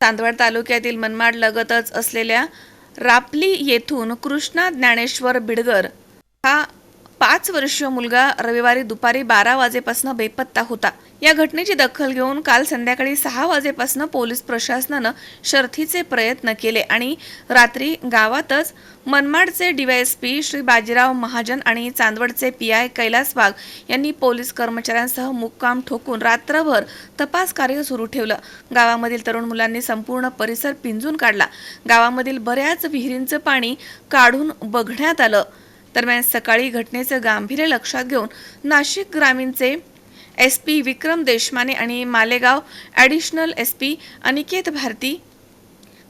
चांदवड तालुक्यातील मनमाड लगतच असलेल्या रापली येथून कृष्णा ज्ञानेश्वर बिडगर हा पाच वर्षीय मुलगा रविवारी दुपारी बारा वाजेपासून बेपत्ता होता. या घटनेची दखल घेऊन काल संध्याकाळी सहा वाजेपासून पोलीस प्रशासनानं शर्थीचे प्रयत्न केले आणि रात्री गावातच मनमाडचे डीवायएसपी श्री बाजीराव महाजन आणि चांदवडचे पी आय कैलास वाघ यांनी पोलीस कर्मचाऱ्यांसह मुक्काम ठोकून रात्रभर तपास कार्य सुरू ठेवलं. गावामधील तरुण मुलांनी संपूर्ण परिसर पिंजून काढला. गावामधील बऱ्याच विहिरींचं पाणी काढून बघण्यात आलं. दरम्यान सकाळी घटनेचं गांभीर्य लक्षात घेऊन नाशिक ग्रामीणचे एस पी विक्रम देशमाने आणि Malegaon additional S P Aniket Bharti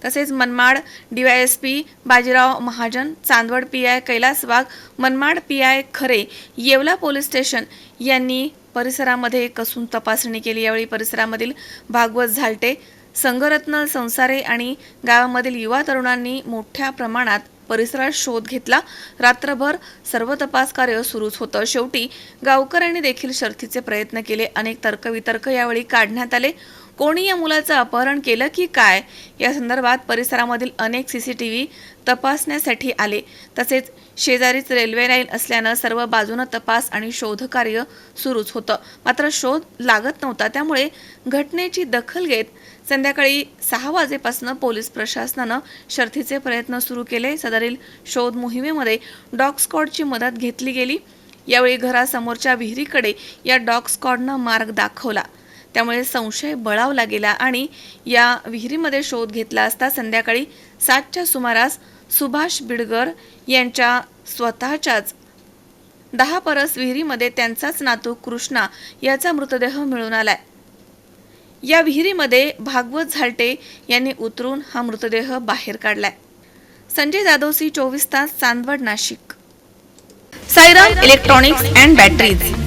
तसेच Manmad DYSP Bajirao Mahajan Chandwad P I Kailas Wagh Manmad P I Khare Yeola police station यांनी परिसरामध्ये कसून तपासणी केली. यावेळी परिसरामधील भागवत झालटे संगरत्न संसारे आणि गावामधील युवा तरुणांनी मोठ्या प्रमाणात परिसरात शोध घेतला. रात्रभर सर्व तपास कार्य सुरूच होतं. शेवटी गावकऱ्यांनी देखील शर्थीचे प्रयत्न केले. अनेक तर्कवितर्क यावेळी काढण्यात आले. कोणी या मुलाचं अपहरण केलं की काय? या संदर्भात परिसरामधील अनेक सी सी टी व्ही तपासण्यासाठी आले. तसेच शेजारीच रेल्वे लाईन असल्यानं सर्व बाजूनं तपास आणि शोधकार्य सुरूच होतं. मात्र शोध लागत नव्हता. त्यामुळे घटनेची दखल घेत संध्याकाळी सहा वाजेपासून पोलीस प्रशासनानं शर्थीचे प्रयत्न सुरू केले. सदरील शोध मोहिमेमध्ये डॉग स्कॉडची मदत घेतली गेली. यावेळी घरासमोरच्या विहिरीकडे या डॉग स्कॉडनं मार्ग दाखवला. त्यामुळे संशय बळावला गेला आणि या विहिरीमध्ये शोध घेतला असता संध्याकाळी सातच्या सुमारास सुभाष बिडगर यांच्या स्वतःच्याच दहा परस विहिरीमध्ये त्यांचाच नातू कृष्णा याचा मृतदेह मिळून आलाय. या विहिरीमध्ये भागवत झालटे यांनी उतरून हा मृतदेह बाहेर काढलाय. संजय जाधवसी चोवीस तास Chandwad Nashik. Sairam electronics and batteries.